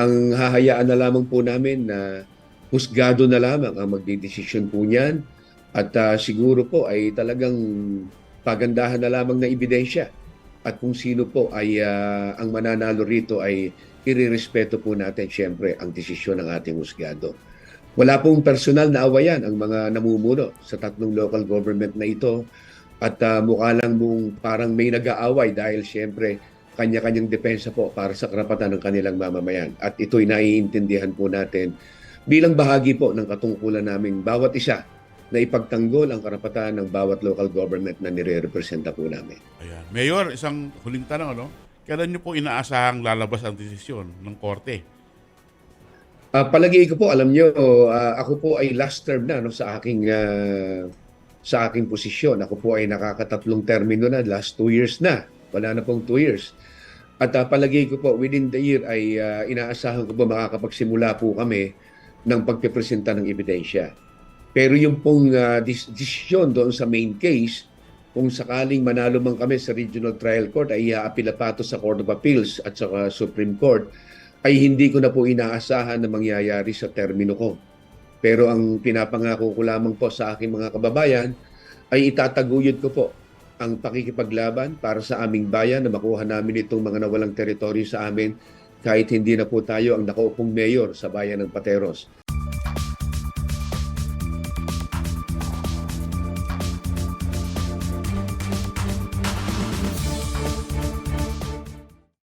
Ang hahayaan na lamang po namin na husgado na lamang ang magdidesisyon po niyan at ah, siguro po ay talagang pagandahan na lamang na ebidensya at kung sino po ay ah, ang mananalo rito ay irirespeto po natin siyempre ang desisyon ng ating husgado. Wala pong personal na awayan ang mga namumuno sa tatlong local government na ito at ah, mukha lang mong parang may nag-aaway dahil siyempre kanya-kanyang depensa po para sa karapatan ng kanilang mamamayan. At ito'y naiintindihan po natin bilang bahagi po ng katungkulan naming bawat isa na ipagtanggol ang karapatan ng bawat local government na nire-representa po namin. Ayan. Mayor, isang huling tanong, ano? Kailan niyo po inaasahang lalabas ang desisyon ng korte? Ah, palagi ko po, alam nyo, ah, ako po ay last term na no, sa aking ah, sa aking posisyon. Ako po ay nakakatatlong termino na, last two years na. Wala na pong two years. At ah, palagi ko po, within the year ay ah, inaasahan ko po makakapagsimula po kami ng pagpipresenta ng ebidensya. Pero yung pong dis- desisyon doon sa main case, kung sakaling manalo man kami sa Regional Trial Court ay iaapila pa ito sa Court of Appeals at sa Supreme Court ay hindi ko na po inaasahan na mangyayari sa termino ko. Pero ang pinapangako ko lamang po sa aking mga kababayan ay itataguyod ko po ang pakikipaglaban para sa aming bayan na makuha namin itong mga nawalang teritoryo sa amin kahit hindi na po tayo ang nakaupong mayor sa bayan ng Pateros.